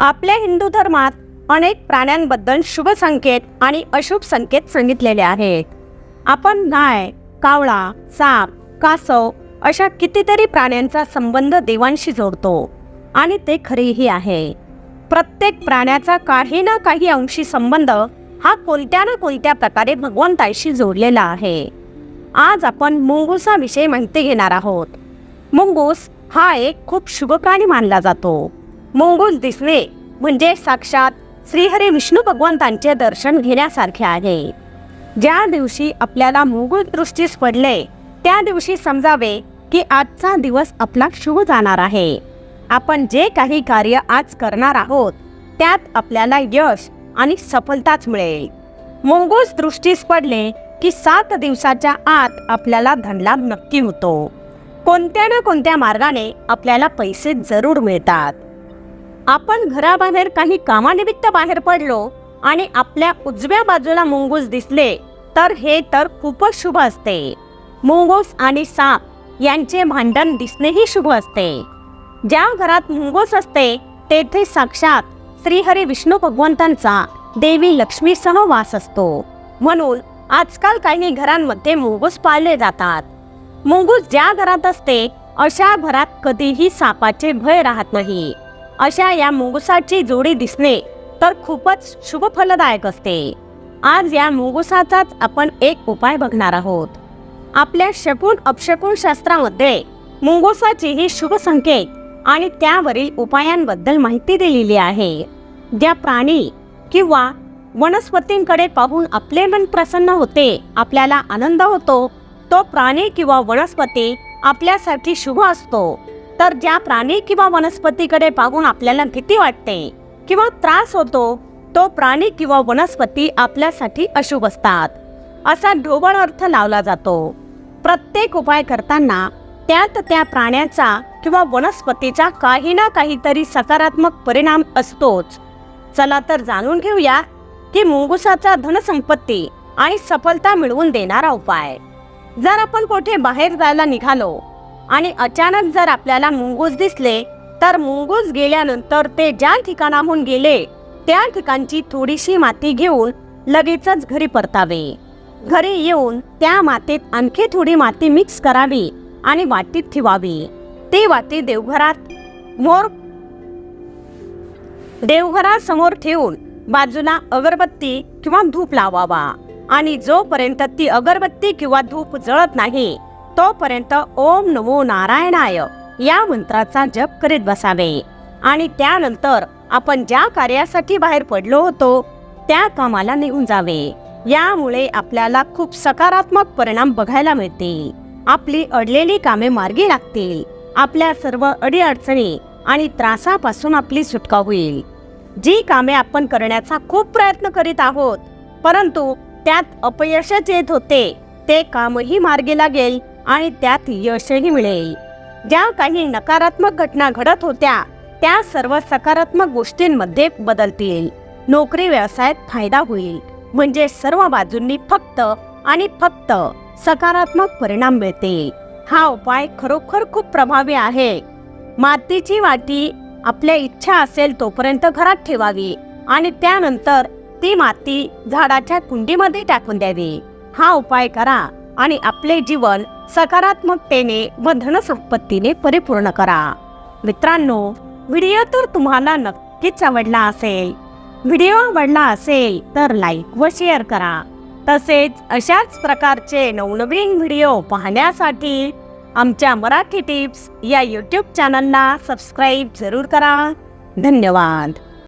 आपल्या हिंदू धर्मात अनेक प्राण्यांबद्दल शुभ संकेत आणि अशुभ संकेत सांगितलेले आहेत. आपण गाय कावळा साप कासव अशा कितीतरी प्राण्यांचा संबंध देवांशी जोडतो आणि ते खरेही आहे. प्रत्येक प्राण्याचा काही ना काही अंशी संबंध हा कोणत्या ना कोणत्या प्रकारे भगवंताशी जोडलेला आहे. आज आपण मुंगुसाविषयी माहिती घेणार आहोत. मुंगूस हा एक खूप शुभ प्राणी मानला जातो. मुंगूस दिसणे म्हणजे साक्षात श्रीहरी विष्णू भगवंतांचे दर्शन घेण्यासारखे आहे. ज्या दिवशी आपल्याला मुंगूस दृष्टीस पडले त्या दिवशी समजावे की आजचा दिवस आपला शुभ जाणार आहे. आपण जे काही कार्य आज करणार आहोत त्यात आपल्याला यश आणि सफलताच मिळेल. मुंगूस दृष्टीस पडले की सात दिवसाच्या आत आपल्याला धनलाभ नक्की होतो. कोणत्या ना कोणत्या मार्गाने आपल्याला पैसे जरूर मिळतात. आपण घराबाहेर काही कामानिमित्त बाहेर पडलो आणि आपल्या उजव्या बाजूला मुंगूस दिसले तर हे तर खूपच शुभ असते. मुंगूस आणि साप यांचे भांडण दिसणेही शुभ असते. ज्या घरात मुंगूस असते तेथे साक्षात श्रीहरी विष्णू भगवंतांचा देवी लक्ष्मीसह वास असतो. म्हणून आजकाल काही घरांमध्ये मुंगूस पाळले जातात. मुंगूस ज्या घरात असते अशा घरात कधीही सापाचे भय राहत नाही. अशा या मुंगुसाची जोडी दिसणे तर खूपच शुभ फलदायक असते. आज या मुंगुसाचाच आपण एक उपाय बघणार आहोत. आपल्या शकून अपशकून शास्त्रामध्ये मुंगुसाची ही शुभ संकेत आणि त्यावरील उपायांबद्दल माहिती दिलेली आहे. ज्या प्राणी किंवा वनस्पतींकडे पाहून आपले मन प्रसन्न होते आपल्याला आनंद होतो तो प्राणी किंवा वनस्पती आपल्यासाठी शुभ असतो. तर ज्या प्राणी किंवा वनस्पतीकडे पाहून आपल्याला भीती वाटते किंवा त्रास होतो तो प्राणी किंवा वनस्पती आपल्यासाठी अशुभ असतात. असा ढोबळ अर्थ लावला जातो. प्रत्येक उपाय करताना त्यात त्या प्राण्याचा किंवा वनस्पतीचा काही ना काहीतरी सकारात्मक परिणाम असतोच. चला तर जाणून घेऊया की मुंगुसाचा धनसंपत्ती आणि सफलता मिळवून देणारा उपाय. जर आपण कुठे बाहेर जायला निघालो आणि अचानक जर आपल्याला मुंगूस दिसले तर मुंगूस गेल्यानंतर ते ज्या ठिकाणाहून गेले त्या ठिकाणची थोडीशी माती घेऊन लगेचच घरी परतावे. घरी येऊन त्या मातीत आणखी थोडी माती मिक्स करावी आणि वाटीत ठेवावी. ती वाटी देवघरात मोर देवघरासमोर ठेवून बाजूला अगरबत्ती किंवा धूप लावावा. आणि जोपर्यंत ती अगरबत्ती किंवा धूप जळत नाही तोपर्यंत ओम नमो नारायणाय. या मंत्राचा जप करीत बसावे. आणि त्यानंतर आपण ज्या कार्यासाठी बाहेर पडलो होतो त्या कामाला निघून जावे. यामुळे आपल्याला खूप सकारात्मक परिणाम बघायला मिळतील. आपली अडलेली कामे मार्गी लागतील. आपल्या सर्व अडीअडचणी आणि त्रासापासून आपली सुटका होईल. जी कामे आपण करण्याचा खूप प्रयत्न करीत आहोत परंतु त्यात अपयशच येत होते ते कामही मार्गी लागेल. आणि त्यात यशही मिळेल. ज्या काही नकारात्मक घटना घडत होत्या त्या सर्व सकारात्मक गोष्टींमध्ये बदलतील. नोकरी व्यवसायात फायदा होईल. म्हणजे सर्व बाजूंनी फक्त आणि फक्त सकारात्मक परिणाम मिळते हा उपाय खरोखर खूप प्रभावी आहे. मातीची वाटी आपल्या इच्छा असेल तोपर्यंत घरात ठेवावी आणि त्यानंतर ती माती झाडाच्या कुंडीमध्ये टाकून द्यावी. हा उपाय करा आणि आपले जीवन सकारात्मकतेने व धनसंपत्तीने परिपूर्ण करा. मित्रांनो व्हिडिओ तर तुम्हाला नक्कीच आवडला असेल. व्हिडिओ आवडला असेल तर लाईक व शेअर करा. तसेच अशाच प्रकारचे नवनवीन व्हिडिओ पाहण्यासाठी आमच्या मराठी टिप्स या यूट्यूब चॅनलला सबस्क्राईब जरूर करा. धन्यवाद.